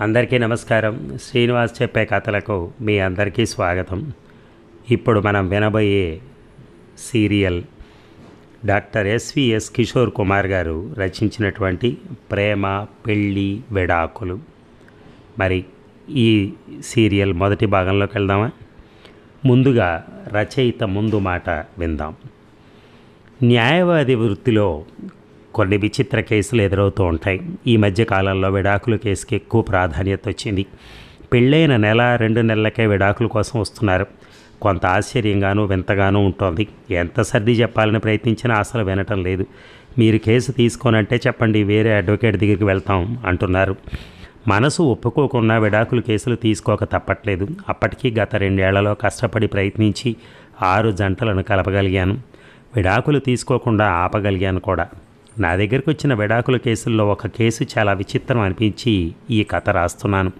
అందరికీ నమస్కారం. శ్రీనివాస్ చెప్పే కథలకు మీ అందరికీ స్వాగతం. ఇప్పుడు మనం వినబోయే serial doctor SVS Kishore Kumar garu రచించినటువంటి ప్రేమ పెళ్ళి విడాకులు. మరి ఈ సీరియల్ మొదటి భాగంలోకి వెళ్దామా? ముందుగా రచయిత ముందు మాట విందాం. న్యాయవాది వృత్తిలో కొన్ని విచిత్ర కేసులు ఎదురవుతూ ఉంటాయి. ఈ మధ్య కాలంలో విడాకుల కేసుకి ఎక్కువ ప్రాధాన్యత వచ్చింది. పెళ్ళైన నెల రెండు నెలలకే విడాకుల కోసం వస్తున్నారు. కొంత ఆశ్చర్యంగానూ వింతగానూ ఉంటుంది. ఎంత సర్ది చెప్పాలని ప్రయత్నించినా అసలు వినటం లేదు. మీరు కేసు తీసుకోనంటే చెప్పండి వేరే అడ్వకేట్ దగ్గరికి వెళ్తాం అంటున్నారు. మనసు ఒప్పుకోకుండా విడాకుల కేసులు తీసుకోక తప్పట్లేదు. అప్పటికీ గత రెండేళ్ళలో కష్టపడి ప్రయత్నించి ఆరు జంటలను కలపగలిగాను. విడాకులు తీసుకోకుండా ఆపగలిగాను కూడా. నా దగ్గరకు వచ్చిన విడాకుల కేసుల్లో ఒక కేసు చాలా విచిత్రం అనిపించి ఈ కథ రాస్తున్నాను.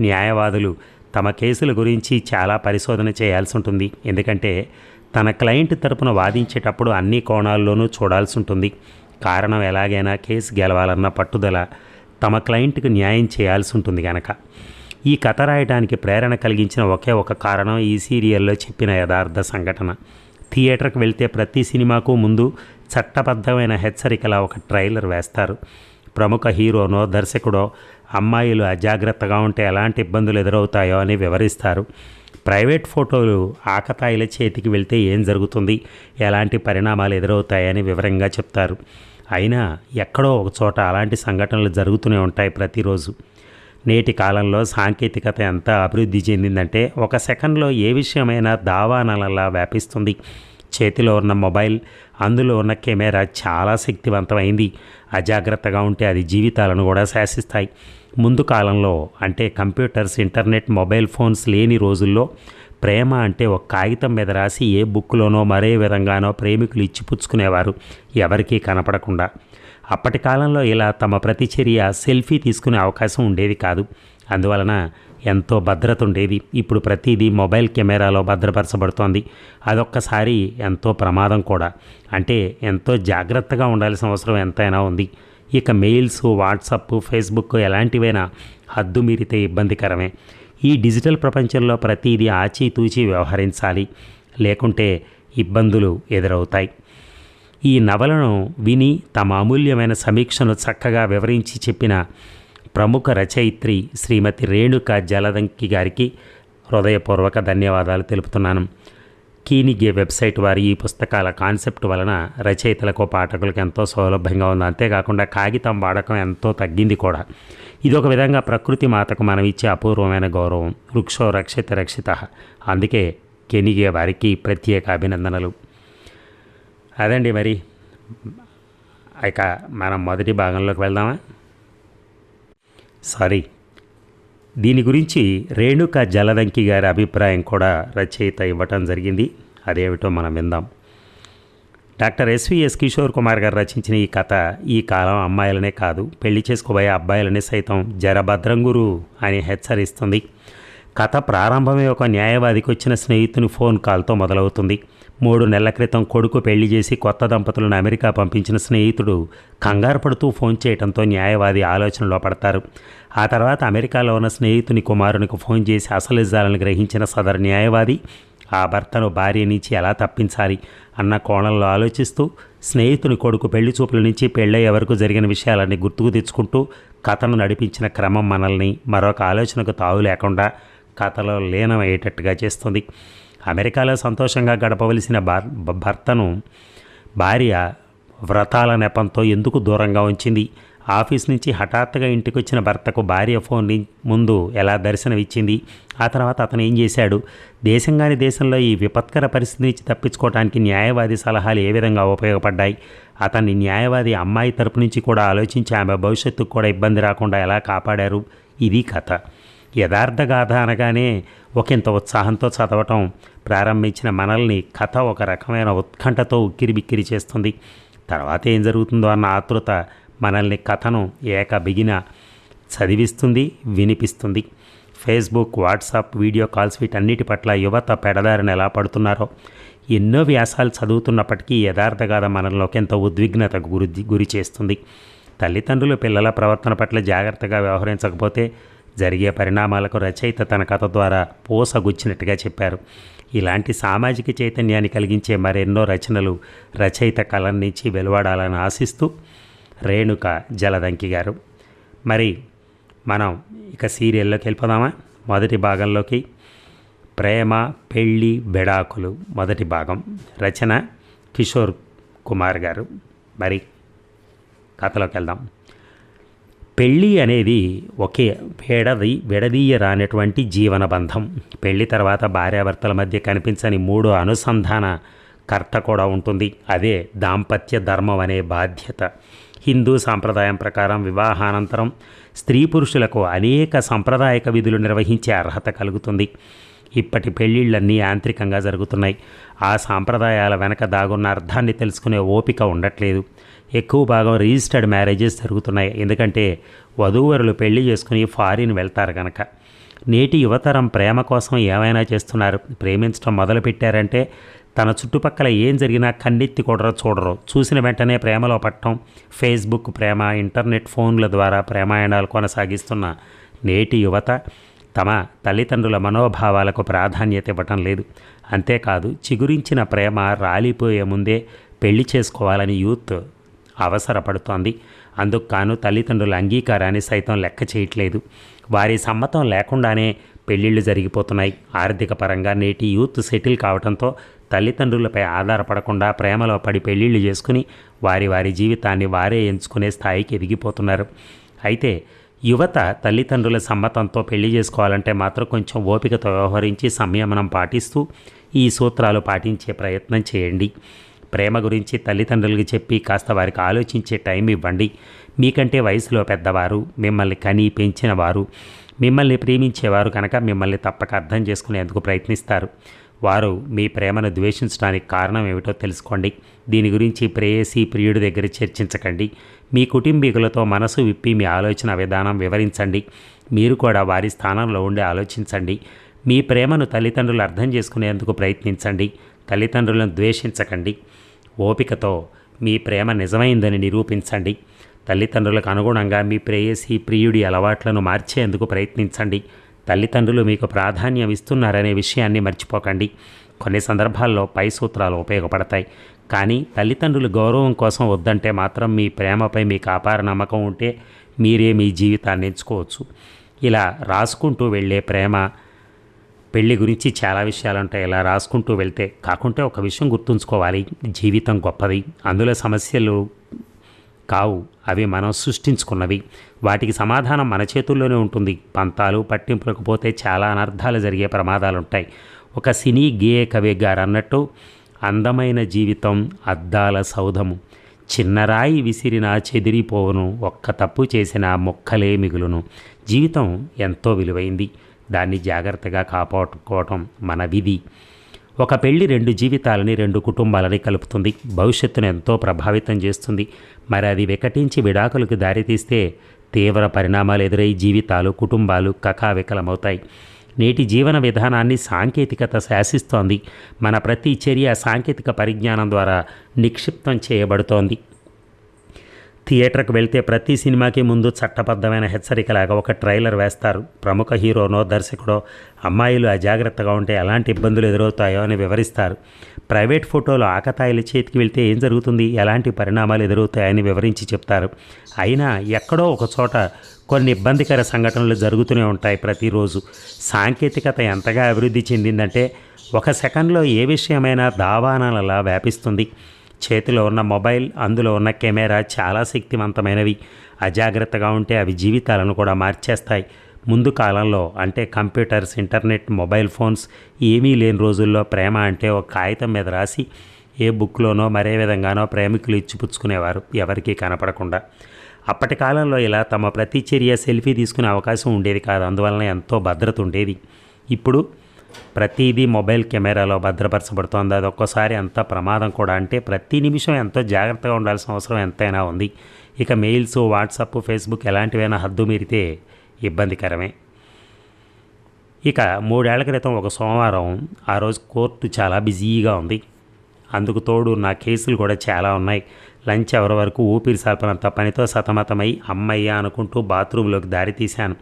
న్యాయవాదులు తమ కేసుల గురించి చాలా పరిశోధన చేయాల్సి ఉంటుంది. ఎందుకంటే తన క్లయింట్ తరపున వాదించేటప్పుడు అన్ని కోణాల్లోనూ చూడాల్సి ఉంటుంది. కారణం ఎలాగైనా కేసు గెలవాలన్న పట్టుదల తమ క్లయింట్కి న్యాయం చేయాల్సి ఉంటుంది కనుక ఈ కథ రాయడానికి ప్రేరణ కలిగించిన ఒకే ఒక కారణం ఈ సీరియల్లో చెప్పిన యథార్థ సంఘటన. థియేటర్కి వెళ్తే ప్రతి సినిమాకు ముందు చట్టబద్ధమైన హెచ్చరికల ఒక ట్రైలర్ వేస్తారు. ప్రముఖ హీరోనో దర్శకుడో అమ్మాయిలు అజాగ్రత్తగా ఉంటే ఎలాంటి ఇబ్బందులు ఎదురవుతాయో అని వివరిస్తారు. ప్రైవేట్ ఫోటోలు ఆకతాయిల చేతికి వెళ్తే ఏం జరుగుతుంది? ఎలాంటి పరిణామాలు ఎదురవుతాయని వివరంగా చెప్తారు. అయినా ఎక్కడో ఒక చోట అలాంటి సంఘటనలు జరుగుతూనే ఉంటాయి ప్రతిరోజు. నేటి కాలంలో సాంకేతికత ఎంత అభివృద్ధి చెందిందంటే ఒక సెకండ్లో ఏ విషయమైనా దావానలలా వ్యాపిస్తుంది. చేతిలో ఉన్న మొబైల్ అందులో ఉన్న కెమెరా చాలా శక్తివంతమైంది. అజాగ్రత్తగా ఉంటే అది జీవితాలను కూడా శాసిస్తాయి. ముందు కాలంలో అంటే కంప్యూటర్స్ ఇంటర్నెట్ మొబైల్ ఫోన్స్ లేని రోజుల్లో ప్రేమ అంటే ఒక కాగితం మీద రాసి ఏ బుక్లోనో మరే విధంగానో ప్రేమికులు ఇచ్చిపుచ్చుకునేవారు. ఎవరికీ కనపడకుండా. అప్పటి కాలంలో ఇలా తమ ప్రతిచర్య సెల్ఫీ తీసుకునే అవకాశం ఉండేది కాదు. అందువలన ఎంతో భద్రత ఉండేది. ఇప్పుడు ప్రతిదీ మొబైల్ కెమెరాలో భద్రపరచబడుతోంది. అదొక్కసారి ఎంతో ప్రమాదం కూడా. అంటే ఎంతో జాగ్రత్తగా ఉండాల్సిన అవసరం ఎంతైనా ఉంది. ఇక మెయిల్స్ వాట్సప్ ఫేస్బుక్ ఎలాంటివైనా హద్దు మీరితే ఇబ్బందికరమే. ఈ డిజిటల్ ప్రపంచంలో ప్రతిదీ ఆచితూచి వ్యవహరించాలి. లేకుంటే ఇబ్బందులు ఎదురవుతాయి. ఈ నవలను విని తమ అమూల్యమైన సమీక్షను చక్కగా వివరించి చెప్పిన ప్రముఖ రచయిత్రి శ్రీమతి రేణుక జలదంకి గారికి హృదయపూర్వక ధన్యవాదాలు తెలుపుతున్నాను. కీనిగే వెబ్సైట్ వారి ఈ పుస్తకాల కాన్సెప్ట్ వలన రచయితలకు పాఠకులకు ఎంతో సౌలభ్యంగా ఉంది. అంతేకాకుండా కాగితం వాడకం ఎంతో తగ్గింది కూడా. ఇది ఒక విధంగా ప్రకృతి మాతకు మనం ఇచ్చే అపూర్వమైన గౌరవం. వృక్షో రక్షిత రక్షిత. అందుకే కెనిగే వారికి ప్రత్యేక అభినందనలు. అదండి మరి. ఇక మనం మొదటి భాగంలోకి వెళ్దామా? సారీ. దీని గురించి రేణుక జలదంకి గారి అభిప్రాయం కూడా రచయిత ఇవ్వటం జరిగింది. అదేమిటో మనం విందాం. డాక్టర్ ఎస్విఎస్ కిషోర్ కుమార్ గారు రచించిన ఈ కథ ఈ కాలం అమ్మాయిలనే కాదు పెళ్ళి చేసుకోబోయే అబ్బాయిలనే సైతం జరభద్రం గురు అని హెచ్చరిస్తుంది. కథ ప్రారంభమే ఒక న్యాయవాదికి వచ్చిన స్నేహితుని ఫోన్ కాల్తో మొదలవుతుంది. మూడు నెలల క్రితం కొడుకు పెళ్ళి చేసి కొత్త దంపతులను అమెరికా పంపించిన స్నేహితుడు కంగారు పడుతూ ఫోన్ చేయడంతో న్యాయవాది ఆలోచనలో పడతారు. ఆ తర్వాత అమెరికాలో ఉన్న స్నేహితుని కుమారునికి ఫోన్ చేసి అసలిజాలను గ్రహించిన సదరు న్యాయవాది ఆ భర్తను భార్య నుంచి ఎలా తప్పించాలి? అన్న కోణంలో ఆలోచిస్తూ స్నేహితుని కొడుకు పెళ్ళి చూపుల నుంచి పెళ్ళయ్యే వరకు జరిగిన విషయాలన్నీ గుర్తుకు తెచ్చుకుంటూ కథను నడిపించిన క్రమం మనల్ని మరొక ఆలోచనకు తావు లేకుండా కథలో లీనమయ్యేటట్టుగా చేస్తుంది. అమెరికాలో సంతోషంగా గడపవలసిన భర్తను భార్య వ్రతాల నెపంతో ఎందుకు దూరంగా ఉంచింది? ఆఫీస్ నుంచి హఠాత్తుగా ఇంటికి వచ్చిన భర్తకు భార్య ఫోన్ ముందు ఎలా దర్శనమిచ్చింది? ఆ తర్వాత అతను ఏం చేశాడు? దేశంగాని దేశంలో ఈ విపత్కర పరిస్థితి నుంచి తప్పించుకోవడానికి న్యాయవాది సలహాలు ఏ విధంగా ఉపయోగపడ్డాయి? అతన్ని న్యాయవాది అమ్మాయి తరపు నుంచి కూడా ఆలోచించి ఆమె భవిష్యత్తుకు కూడా ఇబ్బంది రాకుండా ఎలా కాపాడారు? ఇది కథ. యథార్థ గాథ అనగానే ఒకంత ఉత్సాహంతో చదవటం ప్రారంభించిన మనల్ని కథ ఒక రకమైన ఉత్కంఠతో ఉక్కిరిబిక్కిరి చేస్తుంది. తర్వాత ఏం జరుగుతుందో అన్న ఆతృత మనల్ని కథను ఏక బిగిన చదివిస్తుంది వినిపిస్తుంది. ఫేస్బుక్ వాట్సాప్ వీడియో కాల్స్ వీటన్నిటి పట్ల యువత పెడదారిని ఎలా పడుతున్నారో ఎన్నో వ్యాసాలు చదువుతున్నప్పటికీ యథార్థగాథ మనలోకి ఎంతో ఉద్విగ్నతకు గురి గురి చేస్తుంది. తల్లిదండ్రులు పిల్లల ప్రవర్తన పట్ల జాగ్రత్తగా వ్యవహరించకపోతే జరిగే పరిణామాలకు రచయిత తన కథ ద్వారా పూసగుచ్చినట్టుగా చెప్పారు. ఇలాంటి సామాజిక చైతన్యాన్ని కలిగించే మరెన్నో రచనలు రచయిత కళ నుంచి వెలువడాలని ఆశిస్తూ రేణుక జలదంకి గారు. మరి మనం ఇక సీరియల్లోకి వెళ్ళిపోదామా? మొదటి భాగంలోకి ప్రేమ పెళ్ళి బెడాకులు మొదటి భాగం. రచన కిషోర్ కుమార్ గారు. మరి కథలోకి వెళ్దాం. పెళ్ళి అనేది ఒకే విడది విడదీయరానటువంటి జీవన బంధం పెళ్ళి తర్వాత భార్యాభర్తల మధ్య కనిపించని మూడో అనుసంధాన కర్త కూడా ఉంటుంది. అదే దాంపత్య ధర్మం అనే బాధ్యత. హిందూ సాంప్రదాయం ప్రకారం వివాహానంతరం స్త్రీ పురుషులకు అనేక సాంప్రదాయక విధులు నిర్వహించే అర్హత కలుగుతుంది. ఇప్పటి పెళ్ళిళ్ళన్నీ యాంత్రికంగా జరుగుతున్నాయి. ఆ సాంప్రదాయాల వెనక దాగున్న అర్థాన్ని తెలుసుకునే ఓపిక ఉండట్లేదు. ఎక్కువ భాగం రిజిస్టర్డ్ మ్యారేజెస్ జరుగుతున్నాయి. ఎందుకంటే వధూవరులు పెళ్ళి చేసుకుని ఫారిన్ వెళ్తారు కనుక నేటి యువతరం ప్రేమ కోసం ఏమైనా చేస్తున్నారు? ప్రేమించడం మొదలు పెట్టారంటే తన చుట్టుపక్కల ఏం జరిగినా కన్నెత్తి కూడా చూడరు. చూసిన వెంటనే ప్రేమలో పట్టడం ఫేస్బుక్ ప్రేమ ఇంటర్నెట్ ఫోన్ల ద్వారా ప్రేమాయణాలు కొనసాగిస్తున్న నేటి యువత తమ తల్లిదండ్రుల మనోభావాలకు ప్రాధాన్యత ఇవ్వటం లేదు. అంతేకాదు చిగురించిన ప్రేమ రాలిపోయే ముందే పెళ్ళి చేసుకోవాలని యూత్ అవసరపడుతోంది. అందుకు కాను తల్లిదండ్రుల అంగీకారాన్ని సైతం లెక్క చేయట్లేదు. వారి సమ్మతం లేకుండానే పెళ్ళిళ్ళు జరిగిపోతున్నాయి. ఆర్థిక పరంగా నేటి యూత్ సెటిల్ కావడంతో తల్లిదండ్రులపై ఆధారపడకుండా ప్రేమలో పడి పెళ్ళిళ్ళు చేసుకుని వారి వారి జీవితాన్ని వారే ఎంచుకునే స్థాయికి ఎదిగిపోతున్నారు. అయితే యువత తల్లిదండ్రుల సమ్మతంతో పెళ్ళి చేసుకోవాలంటే మాత్రం కొంచెం ఓపికతో వ్యవహరించి సంయమనం పాటిస్తూ ఈ సూత్రాలు పాటించే ప్రయత్నం చేయండి. ప్రేమ గురించి తల్లిదండ్రులకి చెప్పి కాస్త వారికి ఆలోచించే టైం ఇవ్వండి. మీకంటే వయసులో పెద్దవారు మిమ్మల్ని కని పెంచిన వారు మిమ్మల్ని ప్రేమించేవారు కనుక మిమ్మల్ని తప్పక అర్థం చేసుకునేందుకు ప్రయత్నిస్తారు. వారు మీ ప్రేమను ద్వేషించడానికి కారణం ఏమిటో తెలుసుకోండి. దీని గురించి ప్రేయసి ప్రియుడి దగ్గర చర్చించకండి. మీ కుటుంబీకులతో మనసు విప్పి మీ ఆలోచన విధానం వివరించండి. మీరు కూడా వారి స్థానంలో ఉండి ఆలోచించండి. మీ ప్రేమను తల్లిదండ్రులు అర్థం చేసుకునేందుకు ప్రయత్నించండి. తల్లిదండ్రులను ద్వేషించకండి. ఓపికతో మీ ప్రేమ నిజమైందని నిరూపించండి. తల్లిదండ్రులకు అనుగుణంగా మీ ప్రేయసి ప్రియుడి అలవాట్లను మార్చేందుకు ప్రయత్నించండి. తల్లిదండ్రులు మీకు ప్రాధాన్యం ఇస్తున్నారనే విషయాన్ని మర్చిపోకండి. కొన్ని సందర్భాల్లో పై సూత్రాలు ఉపయోగపడతాయి. కానీ తల్లిదండ్రులు గౌరవం కోసం వద్దంటే మాత్రం మీ ప్రేమపై మీకు అపార నమ్మకం ఉంటే మీరే మీ జీవితాన్ని ఎంచుకోవచ్చు. ఇలా రాసుకుంటూ వెళ్ళే ప్రేమ పెళ్ళి గురించి చాలా విషయాలు ఉంటాయి ఇలా రాసుకుంటూ వెళ్తే కాకుంటే ఒక విషయం గుర్తుంచుకోవాలి. జీవితం గొప్పది. అందులో సమస్యలు కావు. అవి మనం సృష్టించుకున్నవి. వాటికి సమాధానం మన చేతుల్లోనే ఉంటుంది. పంతాలు పట్టింపులకు పోతే చాలా అనర్థాలు జరిగే ప్రమాదాలు ఉంటాయి ఒక సినీ గేయ కవి గారు అన్నట్టు అందమైన జీవితం అద్దాల సౌధము. చిన్నరాయి విసిరినా చెదిరిపోవును. ఒక్క తప్పు చేసిన మొక్కలే మిగులును. జీవితం ఎంతో విలువైంది. దాన్ని జాగ్రత్తగా కాపాడుకోవటం మన విధి. ఒక పెళ్ళి రెండు జీవితాలని రెండు కుటుంబాలని కలుపుతుంది. భవిష్యత్తును ఎంతో ప్రభావితం చేస్తుంది. మరి అది వికటించి విడాకులకు దారితీస్తే తీవ్ర పరిణామాలు ఎదురై జీవితాలు కుటుంబాలు కకావికలమవుతాయి. నేటి జీవన విధానాన్ని సాంకేతికత శాసిస్తోంది. మన ప్రతి చర్య సాంకేతిక పరిజ్ఞానం ద్వారా నిక్షిప్తం చేయబడుతోంది. థియేటర్కి వెళ్తే ప్రతి సినిమాకి ముందు చట్టబద్ధమైన హెచ్చరికలాగా ఒక ట్రైలర్ వేస్తారు. ప్రముఖ హీరోనో దర్శకుడో అమ్మాయిలు అజాగ్రత్తగా ఉంటే ఎలాంటి ఇబ్బందులు ఎదురవుతాయో అని వివరిస్తారు. ప్రైవేట్ ఫోటోలు ఆకతాయిల చేతికి వెళ్తే ఏం జరుగుతుంది? ఎలాంటి పరిణామాలు ఎదురవుతాయని వివరించి చెప్తారు. అయినా ఎక్కడో ఒక చోట కొన్ని ఇబ్బందికర సంఘటనలు జరుగుతూనే ఉంటాయి ప్రతిరోజు. సాంకేతికత ఎంతగా అభివృద్ధి చెందిందంటే ఒక సెకండ్లో ఏ విషయమైనా దావానాలలా వ్యాపిస్తుంది. చేతిలో ఉన్న మొబైల్ అందులో ఉన్న కెమెరా చాలా శక్తివంతమైనవి. అజాగ్రత్తగా ఉంటే అవి జీవితాలను కూడా మార్చేస్తాయి. ముందు కాలంలో అంటే కంప్యూటర్స్ ఇంటర్నెట్ మొబైల్ ఫోన్స్ ఏమీ లేని రోజుల్లో ప్రేమ అంటే ఒక కాగితం మీద రాసి ఏ బుక్లోనో మరే విధంగానో ప్రేమికులు ఇచ్చిపుచ్చుకునేవారు ఎవరికీ కనపడకుండా. అప్పటి కాలంలో ఇలా తమ ప్రతి చర్య సెల్ఫీ తీసుకునే అవకాశం ఉండేది కాదు. అందువలన ఎంతో భద్రత ఉండేది. ఇప్పుడు ప్రతిదీ మొబైల్ కెమెరాలో భద్రపరచబడుతోంది. అది ఒక్కోసారి అంత ప్రమాదం కూడా అంటే ప్రతి నిమిషం ఎంతో జాగ్రత్తగా ఉండాల్సిన అవసరం ఎంతైనా ఉంది. ఇక మెయిల్స్ వాట్సాప్ ఫేస్బుక్ ఎలాంటివైనా హద్దు మీరితే ఇబ్బందికరమే. ఇక మూడేళ్ళ క్రితం ఒక సోమవారం ఆ రోజు కోర్టు చాలా బిజీగా ఉంది. అందుకు తోడు నా కేసులు కూడా చాలా ఉన్నాయి. లంచ్ ఎవరి వరకు ఊపిరి సల్పనంత పనితో సతమతమై అమ్మయ్య అనుకుంటూ బాత్రూంలోకి దారి తీశాను.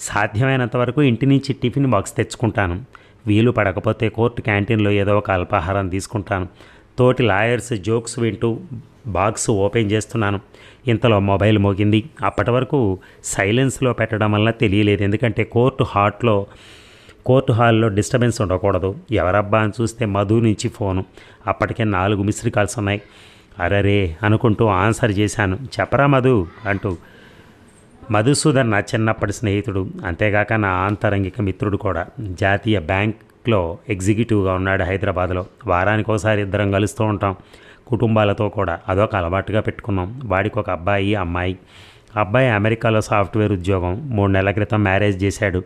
సాధ్యమైనంత వరకు ఇంటి నుంచి టిఫిన్ బాక్స్ తెచ్చుకుంటాను. వీలు పడకపోతే కోర్టు క్యాంటీన్లో ఏదో ఒక అల్పాహారం తీసుకుంటాను. తోటి లాయర్స్ జోక్స్ వింటూ బాక్స్ ఓపెన్ చేస్తున్నాను. ఇంతలో మొబైల్ మోగింది. అప్పటి వరకు సైలెన్స్లో పెట్టడం వల్ల తెలియలేదు. ఎందుకంటే కోర్టు హాట్లో కోర్టు హాల్లో డిస్టర్బెన్స్ ఉండకూడదు. ఎవరబ్బా అని చూస్తే మధు నుంచి ఫోను. అప్పటికే నాలుగు మిస్డ్ కాల్స్ ఉన్నాయి. అరరే అనుకుంటూ ఆన్సర్ చేశాను. చెప్పరా మధు అంటూ మధుసూదన్ నా చిన్నప్పటి స్నేహితుడు. అంతేగాక నా ఆంతరంగిక మిత్రుడు కూడా. జాతీయ బ్యాంక్లో ఎగ్జిక్యూటివ్గా ఉన్నాడు హైదరాబాద్లో. వారానికి ఒకసారి ఇద్దరం కలుస్తూ ఉంటాం. కుటుంబాలతో కూడా. అదొక అలవాటుగా పెట్టుకున్నాం. వాడికి ఒక అబ్బాయి అమ్మాయి. అబ్బాయి అమెరికాలో సాఫ్ట్వేర్ ఉద్యోగం. మూడు నెలల క్రితం మ్యారేజ్ చేశాడు.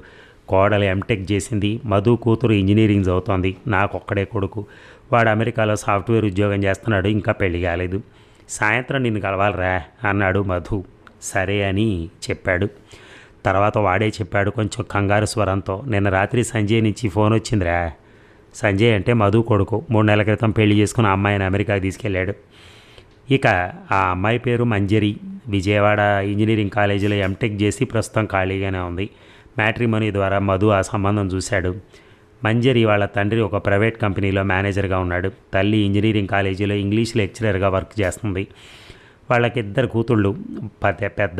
కోడలు ఎంటెక్ చేసింది. మధు కూతురు ఇంజనీరింగ్ చదువుతోంది. నాకు ఒక్కడే కొడుకు. వాడు అమెరికాలో సాఫ్ట్వేర్ ఉద్యోగం చేస్తున్నాడు. ఇంకా పెళ్ళి కాలేదు. సాయంత్రం నిన్ను కలవాలరా అన్నాడు మధు. సరే అని చెప్పాడు. తర్వాత వాడే చెప్పాడు కొంచెం కంగారు స్వరంతో నిన్న రాత్రి సంజయ్ నుంచి ఫోన్ వచ్చిందిరా. సంజయ్ అంటే మధు కొడుకు. మూడు నెలల క్రితం పెళ్ళి చేసుకుని ఆ అమ్మాయిని అమెరికాకి తీసుకెళ్ళాడు. ఇక ఆ అమ్మాయి పేరు మంజరి. విజయవాడ ఇంజనీరింగ్ కాలేజీలో ఎంటెక్ చేసి ప్రస్తుతం ఖాళీగానే ఉంది. మ్యాట్రిమోనీ ద్వారా మధు ఆ సంబంధం చూశాడు. మంజరి వాళ్ళ తండ్రి ఒక ప్రైవేట్ కంపెనీలో మేనేజర్గా ఉన్నాడు. తల్లి ఇంజనీరింగ్ కాలేజీలో ఇంగ్లీష్ లెక్చరర్గా వర్క్ చేస్తుంది. వాళ్ళకి ఇద్దరు కూతుళ్ళు. పెద్ద పెద్ద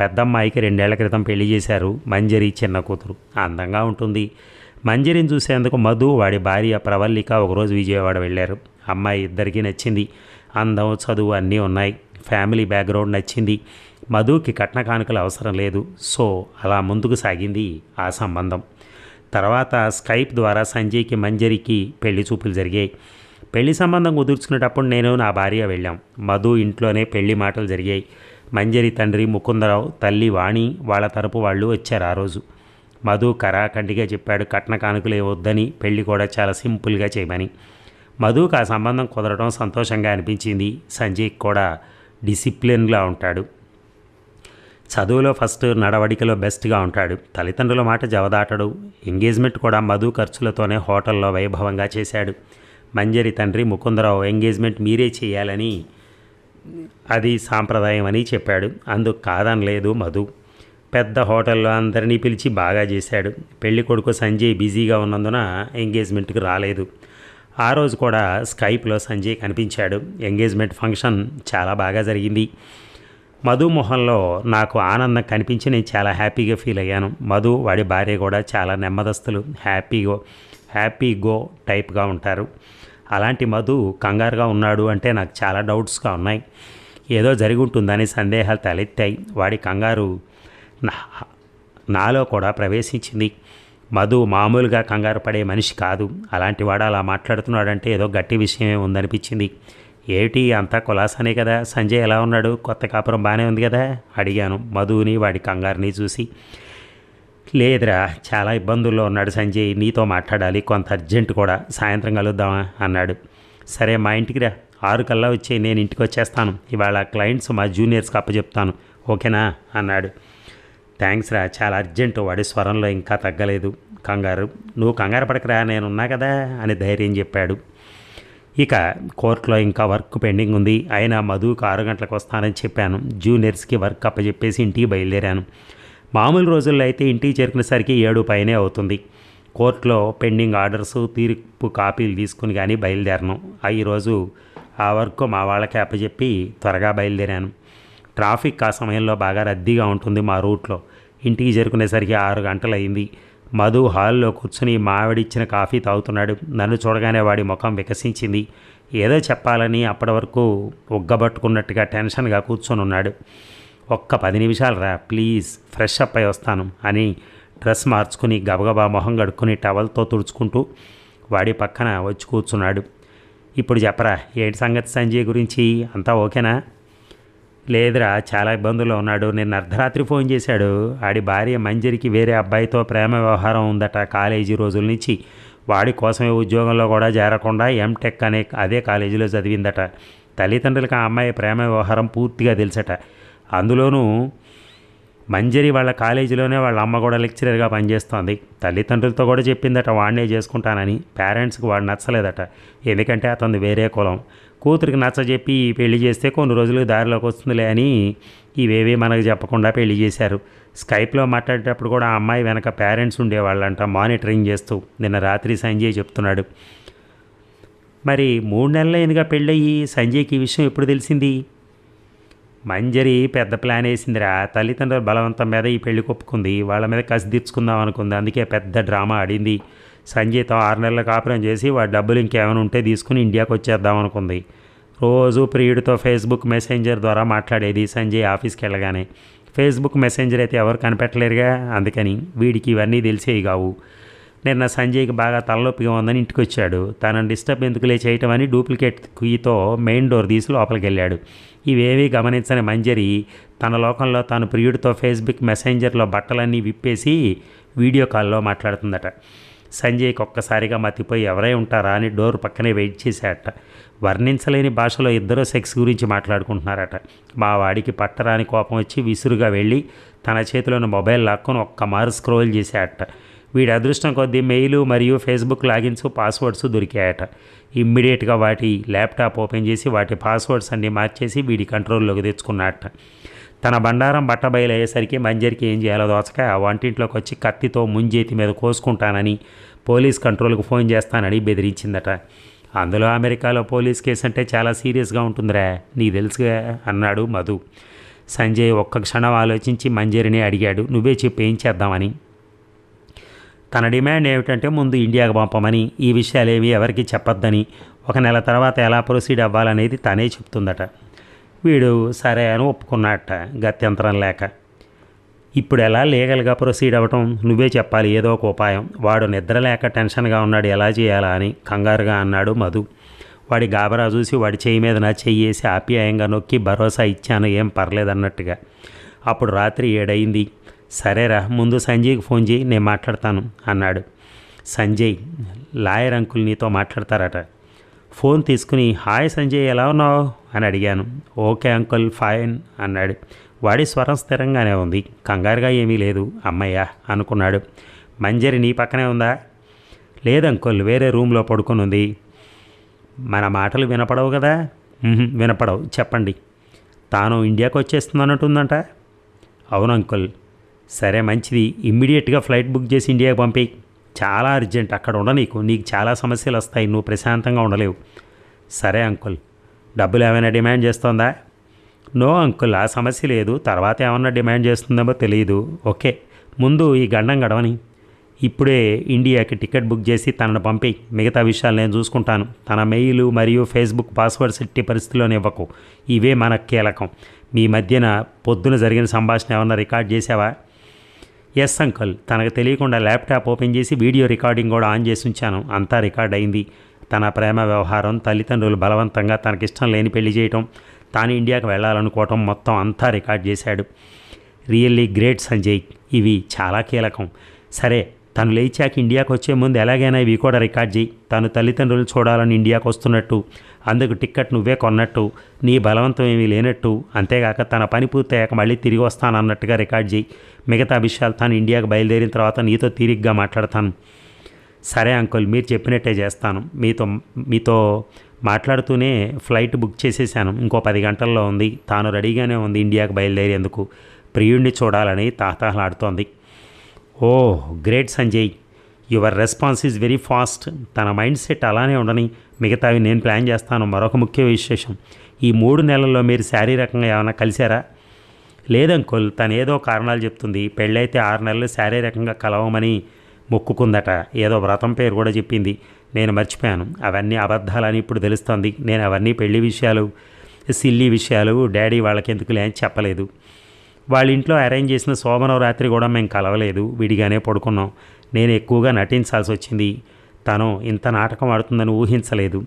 పెద్దమ్మాయికి రెండేళ్ళ క్రితం పెళ్ళి చేశారు. మంజరి చిన్న కూతురు. అందంగా ఉంటుంది. మంజరిని చూసేందుకు మధు వాడి భార్య ప్రవల్లిక ఒకరోజు విజయవాడ వెళ్ళారు. అమ్మాయి ఇద్దరికీ నచ్చింది. అందం చదువు అన్నీ ఉన్నాయి. ఫ్యామిలీ బ్యాక్గ్రౌండ్ నచ్చింది. మధుకి కట్న కానుకలు అవసరం లేదు. సో అలా ముందుకు సాగింది ఆ సంబంధం. తర్వాత స్కైప్ ద్వారా సంజయ్కి మంజరికి పెళ్ళి చూపులు జరిగాయి. పెళ్ళి సంబంధం కుదుర్చుకునేటప్పుడు నేను నా భార్య వెళ్ళాం. మధు ఇంట్లోనే పెళ్ళి మాటలు జరిగాయి. మంజరి తండ్రి ముకుందరావు తల్లి వాణి వాళ్ళ తరపు వాళ్ళు వచ్చారు ఆ రోజు. మధు కరాఖండిగా చెప్పాడు కట్న కానుకలు వద్దని పెళ్ళి కూడా చాలా సింపుల్గా చేయమని. మధుకు ఆ సంబంధం కుదరడం సంతోషంగా అనిపించింది. సంజయ్ కూడా డిసిప్లిన్గా ఉంటాడు. చదువులో ఫస్ట్ నడవడికలో బెస్ట్గా ఉంటాడు. తల్లిదండ్రుల మాట జవదాటడు. ఎంగేజ్మెంట్ కూడా మధు ఖర్చులతోనే హోటల్లో వైభవంగా చేశాడు. మంజరి తండ్రి ముకుందరావు ఎంగేజ్మెంట్ మీరే చేయాలని అది సాంప్రదాయం అని చెప్పాడు. అందుకు కాదనలేదు మధు. పెద్ద హోటల్లో అందరినీ పిలిచి బాగా చేశాడు. పెళ్ళి కొడుకు సంజయ్ బిజీగా ఉన్నందున ఎంగేజ్మెంట్కి రాలేదు. ఆ రోజు కూడా స్కైప్లో సంజయ్ కనిపించాడు. ఎంగేజ్మెంట్ ఫంక్షన్ చాలా బాగా జరిగింది. మధు మొహంలో నాకు ఆనందం కనిపించి నేను చాలా హ్యాపీగా ఫీల్ అయ్యాను. మధు వాడి భార్య కూడా చాలా నెమ్మదస్తులు హ్యాపీగో హ్యాపీ గో టైప్గా ఉంటారు. అలాంటి మధు కంగారుగా ఉన్నాడు అంటే నాకు చాలా డౌట్స్గా ఉన్నాయి. ఏదో జరిగి ఉంటుందని సందేహాలు తలెత్తాయి. వాడి కంగారు నాలో కూడా ప్రవేశించింది. మధు మామూలుగా కంగారు పడే మనిషి కాదు. అలాంటి వాడు అలా మాట్లాడుతున్నాడంటే ఏదో గట్టి విషయమే ఉందనిపించింది. ఏమిటి అంతా కులాసనే కదా? సంజయ్ ఎలా ఉన్నాడు? కొత్త కాపురం బాగానే ఉంది కదా? అడిగాను. మధుని వాడి కంగారుని చూసి. లేదురా చాలా ఇబ్బందుల్లో ఉన్నాడు సంజయ్ నీతో మాట్లాడాలి కొంత అర్జెంట్ కూడా సాయంత్రం కలుద్దామా అన్నాడు. సరే మా ఇంటికి రా ఆరు కల్లా వచ్చి నేను ఇంటికి వచ్చేస్తాను ఇవాళ క్లయింట్స్ మా జూనియర్స్కి అప్పచెప్తాను ఓకేనా అన్నాడు. థ్యాంక్స్ రా చాలా అర్జెంటు వాడి స్వరంలో ఇంకా తగ్గలేదు. కంగారు నువ్వు కంగారు పడకరా నేనున్నా కదా అని ధైర్యం చెప్పాడు. ఇక కోర్టులో ఇంకా వర్క్ పెండింగ్ ఉంది అయినా మధుకు ఆరు గంటలకు వస్తానని చెప్పాను జూనియర్స్కి వర్క్ అప్పచెప్పేసి ఇంటికి బయలుదేరాను. మామూలు రోజుల్లో అయితే ఇంటికి చేరుకునేసరికి ఏడు పైనే అవుతుంది. కోర్టులో పెండింగ్ ఆర్డర్స్ తీర్పు కాపీలు తీసుకుని కానీ బయలుదేరను. ఈరోజు ఆ వర్క్ మా వాళ్ళకి అప్పచెప్పి త్వరగా బయలుదేరాను. ట్రాఫిక్ ఆ సమయంలో బాగా రద్దీగా ఉంటుంది మా రూట్లో. ఇంటికి చేరుకునేసరికి ఆరు గంటలు అయింది మధు హాల్లో కూర్చుని మావిడిచ్చిన కాఫీ తాగుతున్నాడు. నన్ను చూడగానే వాడి ముఖం వికసించింది. ఏదో చెప్పాలని అప్పటి వరకు ఉగ్గబట్టుకున్నట్టుగా టెన్షన్గా కూర్చొని ఉన్నాడు ఒక్క పది నిమిషాలు రా ప్లీజ్. ఫ్రెష్ అప్ అయి వస్తాను అని డ్రెస్ మార్చుకుని గబగబా మొహం కడుక్కుని టవల్తో తుడుచుకుంటూ వాడి పక్కన వచ్చి కూర్చున్నాడు. ఇప్పుడు చెప్పరా ఏంటి సంగతి సంజయ్ గురించి? అంతా ఓకేనా? లేదురా చాలా ఇబ్బందుల్లో ఉన్నాడు. నిన్న అర్ధరాత్రి ఫోన్ చేశాడు. ఆడి భార్య మంజరికి వేరే అబ్బాయితో ప్రేమ వ్యవహారం ఉందట కాలేజీ రోజుల నుంచి. వాడి కోసమే ఉద్యోగంలో కూడా చేరకుండా ఎంటెక్ అనే అదే కాలేజీలో చదివిందట. తల్లిదండ్రులకు ఆ అమ్మాయి ప్రేమ వ్యవహారం పూర్తిగా తెలుసట. అందులోనూ మంజరి వాళ్ళ కాలేజీలోనే వాళ్ళ అమ్మ కూడా లెక్చరర్గా పనిచేస్తోంది. తల్లిదండ్రులతో కూడా చెప్పిందట వాడినే చేసుకుంటానని పేరెంట్స్కి వాడు నచ్చలేదట. ఎందుకంటే అతను వేరే కులం. కూతురికి నచ్చజెప్పి ఈ పెళ్ళి చేస్తే కొన్ని రోజులు దారిలోకి వస్తుందిలే అని ఇవేవి మనకు చెప్పకుండా పెళ్ళి చేశారు. స్కైప్లో మాట్లాడేటప్పుడు కూడా ఆ అమ్మాయి వెనక పేరెంట్స్ ఉండేవాళ్ళంట మానిటరింగ్ చేస్తూ నిన్న రాత్రి సంజయ్ చెప్తున్నాడు. మరి మూడు నెలలైనగా పెళ్ళయి సంజయ్కి ఈ విషయం ఎప్పుడు తెలిసింది? మంజరి పెద్ద ప్లాన్ వేసిందిరా. తల్లిదండ్రుల బలవంతం మీద ఈ పెళ్ళి కొప్పుకుంది. వాళ్ళ మీద కసి తీర్చుకుందాం అనుకుంది. అందుకే పెద్ద డ్రామా ఆడింది. సంజయ్తో ఆరు నెలల కాపురం చేసి వాడి డబ్బులు ఇంకేమైనా ఉంటే తీసుకుని ఇండియాకి వచ్చేద్దాం అనుకుంది. రోజు ప్రియుడితో ఫేస్బుక్ మెసెంజర్ ద్వారా మాట్లాడేది సంజయ్ ఆఫీస్కి వెళ్ళగానే. ఫేస్బుక్ మెసెంజర్ అయితే ఎవరు కనిపెట్టలేరుగా? అందుకని వీడికి ఇవన్నీ తెలిసేవి కావు నిన్న సంజయ్కి బాగా తలనొప్పిగా ఉందని ఇంటికి వచ్చాడు. తనను డిస్టర్బ్ ఎందుకులే చేయటం అని డూప్లికేట్ కుయ్యితో మెయిన్ డోర్ తీసి లోపలికి వెళ్ళాడు. ఇవేవీ గమనించని మంజరి. తన లోకంలో తాను ప్రియుడితో ఫేస్బుక్ మెసెంజర్లో బట్టలన్నీ విప్పేసి వీడియో కాల్లో మాట్లాడుతుందట. సంజయ్కి ఒక్కసారిగా మతిపోయి ఎవరై ఉంటారా? అని డోర్ పక్కనే వెయిట్ చేశాడట. వర్ణించలేని భాషలో ఇద్దరు సెక్స్ గురించి మాట్లాడుకుంటున్నారట. మా వాడికి పట్టరాని కోపం వచ్చి విసురుగా వెళ్ళి తన చేతిలోని మొబైల్ లాక్కొని ఒక్క మారు స్క్రోల్ చేశాడట. వీడి అదృష్టం కొద్దీ మెయిల్ మరియు ఫేస్బుక్ లాగిన్స్ పాస్వర్డ్స్ దొరికాయట. ఇమ్మీడియట్గా వాటి ల్యాప్టాప్ ఓపెన్ చేసి వాటి పాస్వర్డ్స్ అన్ని మార్చేసి వీడి కంట్రోల్లోకి తెచ్చుకున్నట్ట తన బండారం బట్ట బయలయ్యేసరికి మంజరికి ఏం చేయాలో దోచక ఆ వంటింట్లోకి వచ్చి కత్తితో ముంజేతి మీద కోసుకుంటానని పోలీస్ కంట్రోల్కి ఫోన్ చేస్తానని బెదిరించిందట. అందులో అమెరికాలో పోలీస్ కేసు అంటే చాలా సీరియస్గా ఉంటుందిరా నీ తెలుసుగా అన్నాడు మధు. సంజయ్ ఒక్క క్షణం ఆలోచించి మంజరిని అడిగాడు నువ్వే చెప్పు ఏం చేద్దామని? తన డిమాండ్ ఏమిటంటే ముందు ఇండియాకు పంపమని ఈ విషయాలేవి ఎవరికి చెప్పొద్దని ఒక నెల తర్వాత ఎలా ప్రొసీడ్ అవ్వాలనేది తనే చెప్తుందట. వీడు సరే అని ఒప్పుకున్నట్ట గత్యంతరం లేక. ఇప్పుడు ఎలా లీగల్గా ప్రొసీడ్ అవ్వటం? నువ్వే చెప్పాలి ఏదో ఒక ఉపాయం. వాడు నిద్ర లేక టెన్షన్గా ఉన్నాడు ఎలా చేయాలా అని కంగారుగా అన్నాడు మధు. వాడి గాబరా చూసి వాడి చేయి మీద నా చెయ్యి వేసి ఆప్యాయంగా నొక్కి భరోసా ఇచ్చాను ఏం పర్లేదన్నట్టుగా. అప్పుడు రాత్రి ఏడైంది సరేరా ముందు సంజయ్కి ఫోన్ చేయి నేను మాట్లాడతాను అన్నాడు. సంజయ్ లాయర్ అంకుల్ నీతో మాట్లాడతారట. ఫోన్ తీసుకుని హాయ్ సంజయ్ ఎలా ఉన్నావు? అని అడిగాను. ఓకే అంకుల్ ఫైన్ అన్నాడు. వాడి స్వరం స్థిరంగానే ఉంది. కంగారుగా ఏమీ లేదు అమ్మయ్య అనుకున్నాడు. మంజరి నీ పక్కనే ఉందా? లేదు అంకుల్ వేరే రూమ్లో పడుకొని ఉంది. మన మాటలు వినపడవు కదా? వినపడవు చెప్పండి. తాను ఇండియాకు వచ్చేస్తుందన్నట్టుందంట అవును అంకుల్ సరే మంచిది. ఇమ్మీడియట్గా ఫ్లైట్ బుక్ చేసి ఇండియాకి పంపేయి. చాలా అర్జెంట్. అక్కడ ఉండ నీకు. నీకు చాలా సమస్యలు వస్తాయి. నువ్వు ప్రశాంతంగా ఉండలేవు. సరే అంకుల్. డబ్బులు ఏమైనా డిమాండ్ చేస్తోందా? No uncle. ఆ సమస్య లేదు. తర్వాత ఏమన్నా డిమాండ్ చేస్తుందేమో తెలియదు ఓకే. ముందు ఈ గండం గడవని. ఇప్పుడే ఇండియాకి టికెట్ బుక్ చేసి తనను పంపి మిగతా విషయాలు నేను చూసుకుంటాను. తన మెయిల్ మరియు ఫేస్బుక్ పాస్వర్డ్స్ ఎట్టి పరిస్థితుల్లోనే ఇవ్వకు. ఇవే మనకు కీలకం. మీ మధ్యన పొద్దున జరిగిన సంభాషణ ఏమన్నా రికార్డ్ చేసావా ఎస్ అంకుల్ తనకు తెలియకుండా ల్యాప్టాప్ ఓపెన్ చేసి వీడియో రికార్డింగ్ కూడా ఆన్ చేసి ఉంచాను. అంతా రికార్డ్ అయింది. తన ప్రేమ వ్యవహారం తల్లిదండ్రులు బలవంతంగా తనకిష్టం లేని పెళ్ళి చేయటం తాను ఇండియాకు వెళ్ళాలనుకోవటం మొత్తం అంతా రికార్డ్ చేశాడు. Really great Sanjay. ఇవి చాలా కీలకం. సరే తను లేచాక ఇండియాకి వచ్చే ముందు ఎలాగైనా ఇవి కూడా రికార్డ్ చేయి. తను తల్లిదండ్రులు చూడాలని ఇండియాకు వస్తున్నట్టు. అందుకు టిక్కెట్ నువ్వే కొన్నట్టు. నీ బలవంతం ఏమీ లేనట్టు. అంతేగాక తన పని పూర్తయ్యాక మళ్ళీ తిరిగి వస్తానన్నట్టుగా రికార్డ్ చేయి. మిగతా విషయాలు తాను ఇండియాకి బయలుదేరిన తర్వాత నీతో తీరిగ్గా మాట్లాడతాను. సరే అంకుల్ మీరు చెప్పినట్టే చేస్తాను. మీతో మీతో మాట్లాడుతూనే ఫ్లైట్ బుక్ చేసేసాను. ఇంకో పది గంటల్లో ఉంది. తాను రెడీగానే ఉంది ఇండియాకి బయలుదేరేందుకు. ప్రియుడిని చూడాలని తాహతాహలాడుతోంది ఓ great Sanjay. Your response is very fast. తన మైండ్ సెట్ అలానే ఉండని మిగతావి నేను ప్లాన్ చేస్తాను. మరొక ముఖ్య విశేషం ఈ మూడు నెలల్లో మీరు శారీరకంగా ఏమైనా కలిశారా? లేదంకుల్ తను ఏదో కారణాలు చెప్తుంది. పెళ్ళైతే ఆరు నెలలు శారీరకంగా కలవమని మొక్కుకుందట. ఏదో వ్రతం పేరు కూడా చెప్పింది. నేను మర్చిపోయాను. అవన్నీ అబద్ధాలని ఇప్పుడు తెలుస్తోంది. నేను అవన్నీ పెళ్ళి విషయాలు సిల్లీ విషయాలు డాడీ వాళ్ళకెందుకులే అని చెప్పలేదు. వాళ్ళ ఇంట్లో అరేంజ్ చేసిన శోభనం రాత్రి కూడా మేము కలవలేదు విడిగానే పడుకున్నాం. నేను ఎక్కువగా నటించాల్సి వచ్చింది తను ఇంత నాటకం ఆడుతుందని ఊహించలేదు.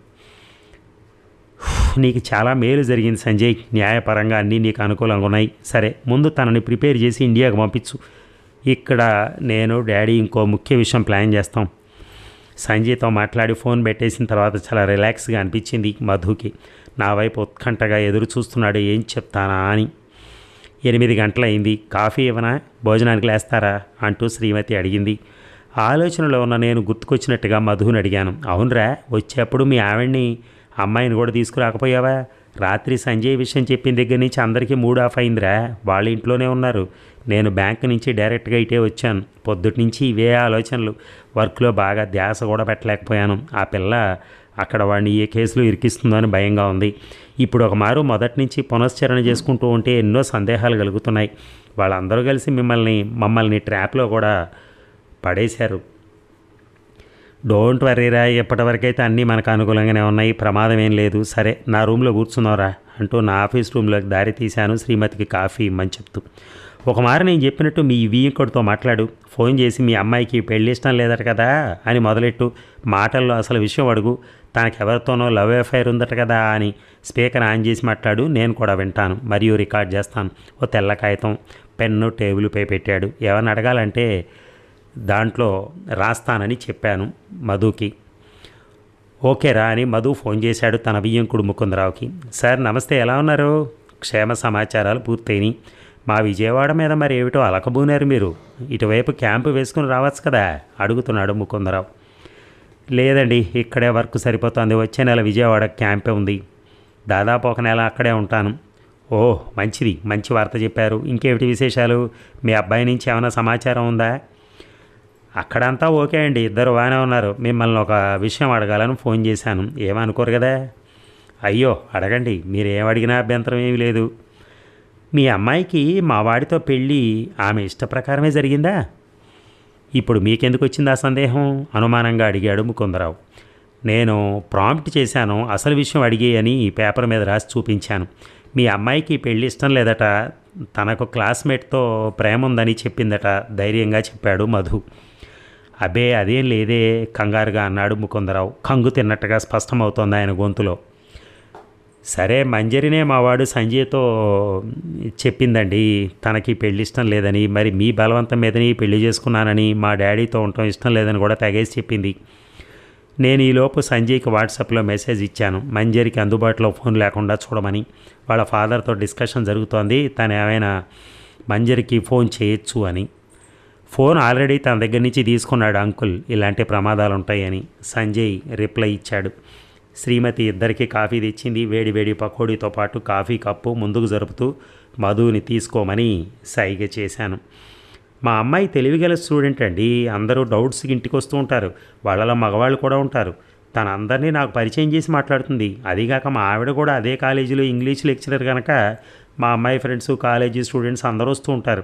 నీకు చాలా మేలు జరిగింది సంజయ్. న్యాయపరంగా అన్నీ నీకు అనుకూలంగా ఉన్నాయి. సరే ముందు తనని ప్రిపేర్ చేసి ఇండియాకి పంపించు. ఇక్కడ నేను డాడీ ఇంకో ముఖ్య విషయం ప్లాన్ చేస్తాం. సంజయ్తో మాట్లాడి ఫోన్ పెట్టేసిన తర్వాత చాలా రిలాక్స్గా అనిపించింది మధుకి. నా వైపు ఉత్కంఠగా ఎదురు చూస్తున్నాడు ఏం చెప్తానా? అని. ఎనిమిది గంటలైంది. కాఫీ ఇవ్వనా? భోజనానికి లేస్తారా? అంటూ శ్రీమతి అడిగింది. ఆలోచనలో ఉన్న నేను గుర్తుకొచ్చినట్టుగా మధుని అడిగాను. అవునరా వచ్చేప్పుడు మీ ఆవిడ్ని అమ్మాయిని కూడా తీసుకురాకపోయావా? రాత్రి సంజయ్ విషయం చెప్పిన దగ్గర నుంచి అందరికీ మూడ్ ఆఫ్ అయిందిరా. వాళ్ళ ఇంట్లోనే ఉన్నారు. నేను బ్యాంక్ నుంచి డైరెక్ట్గా ఇటే వచ్చాను. పొద్దుటి నుంచి ఇవే ఆలోచనలు. వర్క్లో బాగా ధ్యాస కూడా పెట్టలేకపోయాను. ఆ పిల్ల అక్కడ వాడిని ఏ కేసులో ఇరికిస్తుందో అని భయంగా ఉంది. ఇప్పుడు ఒక మారు మొదటి నుంచి పునశ్చరణ చేసుకుంటూ ఉంటే ఎన్నో సందేహాలు కలుగుతున్నాయి. వాళ్ళందరూ కలిసి మిమ్మల్ని మమ్మల్ని ట్రాప్లో కూడా పడేశారు. డోంట్ వరీరా ఇప్పటివరకైతే అన్నీ మనకు అనుకూలంగానే ఉన్నాయి. ప్రమాదం ఏం లేదు. సరే నా రూమ్లో కూర్చున్నారా అంటూ నా ఆఫీస్ రూమ్లోకి దారి తీశాను. శ్రీమతికి కాఫీ ఇమ్మని చెప్తూ. ఒక మారు నేను చెప్పినట్టు మీ వీయకుడితో మాట్లాడు. ఫోన్ చేసి మీ అమ్మాయికి పెళ్ళి ఇష్టం లేదట కదా అని మొదలెట్టు. మాటల్లో అసలు విషయం అడుగు. తనకెవరితోనో లవ్ అఫైర్ ఉందట కదా అని స్పీకర్ ఆన్ చేసి మాట్లాడు. నేను కూడా వింటాను. మరియు రికార్డ్ చేస్తాను. ఓ తెల్ల కాగితం పెన్ను టేబుల్పై పెట్టాడు. ఏమని అడగాలంటే దాంట్లో రాస్తానని చెప్పాను మధుకి. ఓకేరా అని మధు ఫోన్ చేశాడు తన బియ్యంకుడు ముకుందరావుకి. సార్ నమస్తే. ఎలా ఉన్నారు? క్షేమ సమాచారాలు పూర్తయినాయి. మా విజయవాడ మీద మరి ఏమిటో అలకబూనారు మీరు. ఇటువైపు క్యాంపు వేసుకుని రావచ్చు కదా అడుగుతున్నాడు ముకుందరావు. లేదండి ఇక్కడే వర్క్ సరిపోతుంది. వచ్చే నెల విజయవాడ క్యాంపే ఉంది. దాదాపు ఒక నెల అక్కడే ఉంటాను. ఓ మంచిది మంచి వార్త చెప్పారు. ఇంకేమిటి విశేషాలు? మీ అబ్బాయి నుంచి ఏమైనా సమాచారం ఉందా? అక్కడంతా ఓకే అండి ఇద్దరు బాగానే ఉన్నారు. మిమ్మల్ని ఒక విషయం అడగాలని ఫోన్ చేశాను. ఏమనుకోరు కదా? అయ్యో అడగండి మీరు ఏం అడిగినా అభ్యంతరం ఏమీ లేదు. మీ అమ్మాయికి మా వాడితో పెళ్ళి ఆమె ఇష్ట ప్రకారమే జరిగిందా? ఇప్పుడు మీకెందుకు వచ్చింది ఆ సందేహం? అనుమానంగా అడిగాడు ముకుందరావు. నేను ప్రాంప్ట్ చేశాను అసలు విషయం అడిగి అని ఈ పేపర్ మీద రాసి చూపించాను. మీ అమ్మాయికి పెళ్ళి ఇష్టం లేదట తనకు క్లాస్మేట్తో ప్రేమ ఉందని చెప్పిందట ధైర్యంగా చెప్పాడు మధు. అబే అదేం లేదే కంగారుగా అన్నాడు ముకుందరావు. కంగు తిన్నట్టుగా స్పష్టమవుతోంది ఆయన గొంతులో. సరే మంజరినే మావాడు సంజయ్తో చెప్పిందండి. తనకి పెళ్ళి ఇష్టం లేదని మరి మీ బలవంతం మీదని పెళ్ళి చేసుకున్నానని మా డాడీతో ఉండటం ఇష్టం లేదని కూడా తెగేసి చెప్పింది. నేను ఈలోపు సంజయ్కి వాట్సాప్లో మెసేజ్ ఇచ్చాను. మంజరికి అందుబాటులో ఫోన్ లేకుండా చూడమని. వాళ్ళ ఫాదర్తో డిస్కషన్ జరుగుతోంది. తను ఏమైనా మంజరికి ఫోన్ చేయొచ్చు అని. ఫోన్ ఆల్రెడీ తన దగ్గర నుంచి తీసుకున్నాడు అంకుల్. ఇలాంటి ప్రమాదాలు ఉంటాయని సంజయ్ రిప్లై ఇచ్చాడు. శ్రీమతి ఇద్దరికి కాఫీ తెచ్చింది. వేడి వేడి పకోడీతో పాటు కాఫీ కప్పు ముందుకు జరుపుతూ మధుని తీసుకోమని సైగ చేశాను. మా అమ్మాయి తెలివిగల స్టూడెంట్ అండి. అందరూ డౌట్స్కి ఇంటికి వస్తూ ఉంటారు. వాళ్ళలో మగవాళ్ళు కూడా ఉంటారు. తన అందరినీ నాకు పరిచయం చేసి మాట్లాడుతుంది. అదిగాక మా ఆవిడ కూడా అదే కాలేజీలో ఇంగ్లీష్ లెక్చరర్ కనుక మా అమ్మాయి ఫ్రెండ్స్ కాలేజీ స్టూడెంట్స్ అందరూ వస్తూ ఉంటారు.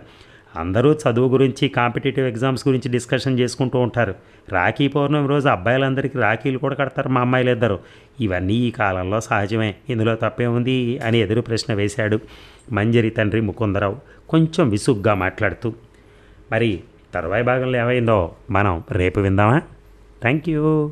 అందరూ చదువు గురించి కాంపిటేటివ్ ఎగ్జామ్స్ గురించి డిస్కషన్ చేసుకుంటూ ఉంటారు. రాఖీ పౌర్ణమి రోజు అబ్బాయిలందరికీ రాఖీలు కూడా కడతారు మా అమ్మాయిలు ఇద్దరు ఇవన్నీ ఈ కాలంలో సహజమే. ఇందులో తప్పేముంది అని ఎదురు ప్రశ్న వేశాడు మంజరి తండ్రి ముకుందరావు కొంచెం విసుగ్గా మాట్లాడుతూ. మరి తర్వాయి భాగంలో ఏమైందో మనం రేపు విందామా? Thank you